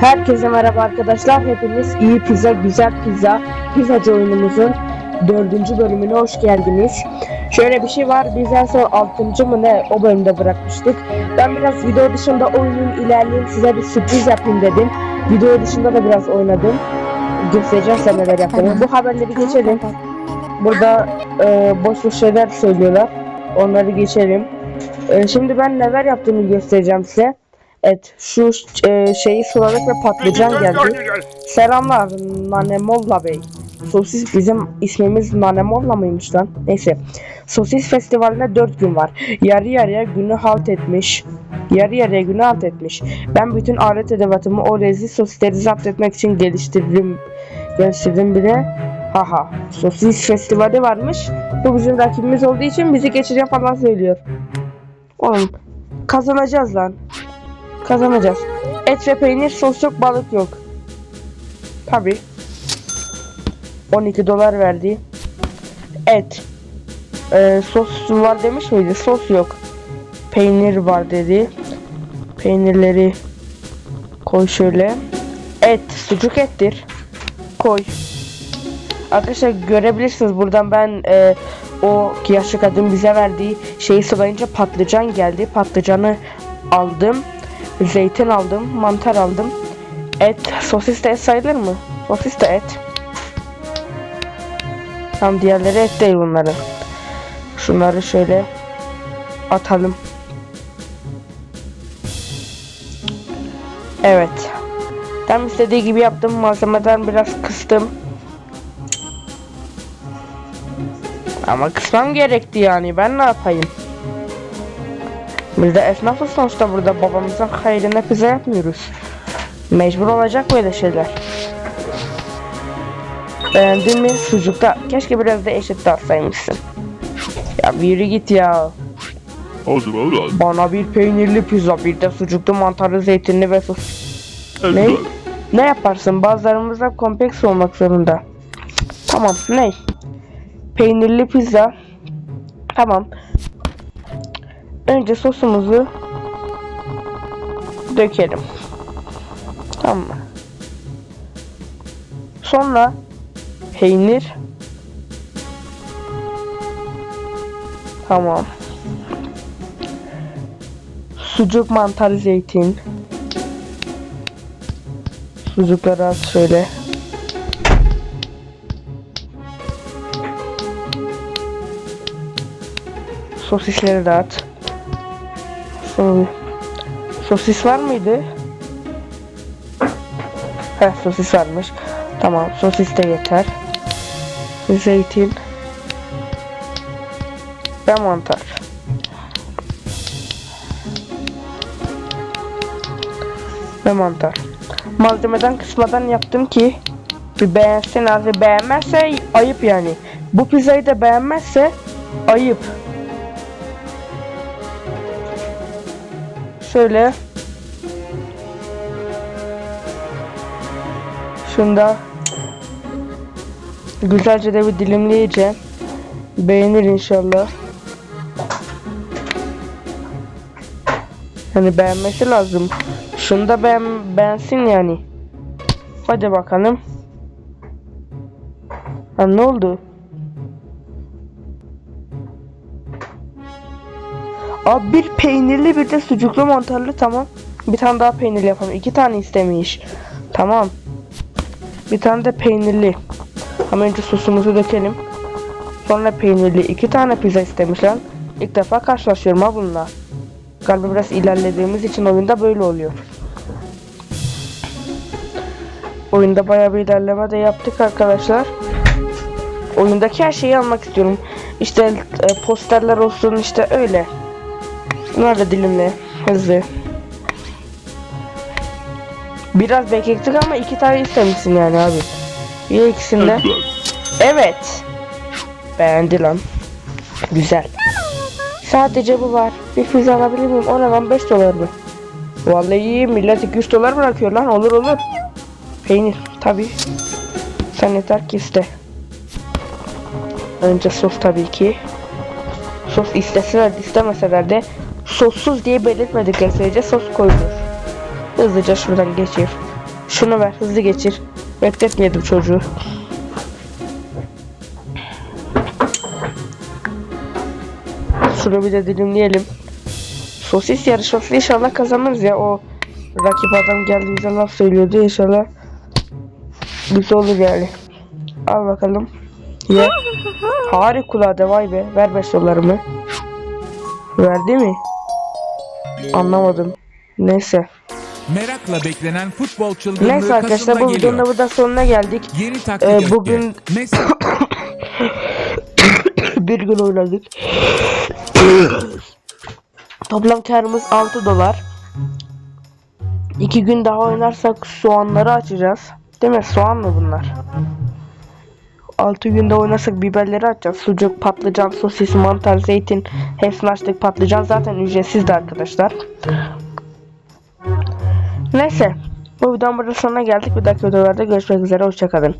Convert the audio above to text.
Herkese merhaba arkadaşlar. Hepiniz iyi pizza, güzel pizza, pizzacı oyunumuzun dördüncü bölümüne hoş geldiniz. Şöyle bir şey var. Biz en son 6. mı ne o bölümde bırakmıştık. Ben biraz video dışında oynayayım, ilerleyeyim, size bir sürpriz yapayım dedim. Video dışında da biraz oynadım. Göstereceğim size neler yaptığımı. Bu haberleri geçelim. Burada e, boş boş şeyler söylüyorlar. Onları geçelim. E, şimdi ben neler yaptığımı göstereceğim size. Evet şu e, şeyi suladık ve patlıcan geldi. Selamlar Nane Molla Bey. Sosis bizim ismimiz Nane Molla mıymış lan? Neyse. Sosis festivaline 4 gün var. Yarı yarıya günü halt etmiş. Yarı yarıya günü halt etmiş. Ben bütün alet edevatımı o leziz sosisleri zapt etmek için geliştirdim. Geliştirdim bile. Haha. Sosis festivali varmış. Bu bizim rakibimiz olduğu için bizi geçeceğim falan söylüyor. Oğlum kazanacağız lan. Kazanacağız. Et ve peynir, sos yok, balık yok. Tabi. 12 dolar verdi. Et. Ee, sos var demiş miydi? Sos yok. Peynir var dedi. Peynirleri koy şöyle. Et, sucuk ettir. Koy. Arkadaşlar görebilirsiniz buradan ben e, o yaşlı kadın bize verdiği şeyi sulayınca patlıcan geldi. Patlıcanı aldım. Zeytin aldım, mantar aldım. Et, sosis de et sayılır mı? Sosis de et. Tam diğerleri et değil bunların. Şunları şöyle atalım. Evet. Tam istediği gibi yaptım. Malzemeden biraz kıstım. Ama kısmam gerekti yani. Ben ne yapayım? Biz de esnafız sonuçta burada babamızın hayrına pizza yapmıyoruz. Mecbur olacak böyle şeyler. Beğendin mi sucukta? Keşke biraz da eşit dağıtsaymışsın. Ya yürü git ya. O zaman ulan. Bana bir peynirli pizza, bir de sucuklu mantarlı zeytinli ve sos. Ne? Ne yaparsın? Bazılarımız kompleks olmak zorunda. Tamam, ne? Peynirli pizza. Tamam. Önce sosumuzu dökelim. Tamam mı? Sonra peynir. Tamam. Sucuk, mantar, zeytin. Sucukları at şöyle. Sosisleri de at. Sonra sosis var mıydı? Heh sosis varmış. Tamam sosis de yeter. Zeytin. Ve mantar. Ve mantar. Malzemeden kısmadan yaptım ki bir beğensin abi beğenmezse ayıp yani. Bu pizzayı da beğenmezse ayıp. Şöyle Şunda güzelce de bir dilimleyeceğim. Beğenir inşallah. Yani beğenmesi lazım. Şunu da beğen beğensin yani. Hadi bakalım. Ha ne oldu? Abi bir peynirli bir de sucuklu mantarlı tamam. Bir tane daha peynirli yapalım. İki tane istemiş. Tamam. Bir tane de peynirli. Ama önce sosumuzu dökelim. Sonra peynirli. iki tane pizza istemişler. İlk defa karşılaşıyorum ha bununla. Galiba biraz ilerlediğimiz için oyunda böyle oluyor. Oyunda bayağı bir ilerleme de yaptık arkadaşlar. Oyundaki her şeyi almak istiyorum. İşte e, posterler olsun işte öyle. Bunlar da dilimli. Hızlı. Biraz beklettik ama iki tane istemişsin yani abi. İyi ikisinde. Evet. Beğendi lan. Güzel. Sadece bu var. Bir pizza alabilir miyim? O lan 5 dolar mı? Vallahi iyi millet 200 dolar bırakıyor lan olur olur. Peynir tabi. Sen yeter ki iste. Önce sos tabii ki. Sos isteseler istemeseler de sossuz diye belirtmedik sürece sos koyulur. Hızlıca şuradan geçeyim. Şunu ver hızlı geçir. Bekletmeyelim çocuğu. Şunu bir de dilimleyelim. Sosis yarışması inşallah kazanırız ya o rakip adam geldi bize laf söylüyordu inşallah güzel olur yani. Al bakalım. Ye. Harikulade vay be. Ver 5 dolarımı. Verdi mi? Anlamadım. Neyse. Merakla beklenen futbol çılgınlığı Neyse arkadaşlar bu videonun da geliyor. burada sonuna geldik. Yeni taktik Ee, bugün- bir gün oynadık. Toplam karımız 6 dolar. 2 gün daha oynarsak soğanları açacağız. Değil mi? Soğan mı bunlar? 6 günde oynarsak biberleri açacağız. Sucuk, patlıcan, sosis, mantar, zeytin hepsini açtık. Patlıcan zaten ücretsizdi arkadaşlar. Neyse. Bu videonun burada sonuna geldik. Bir dahaki videolarda görüşmek üzere. Hoşçakalın.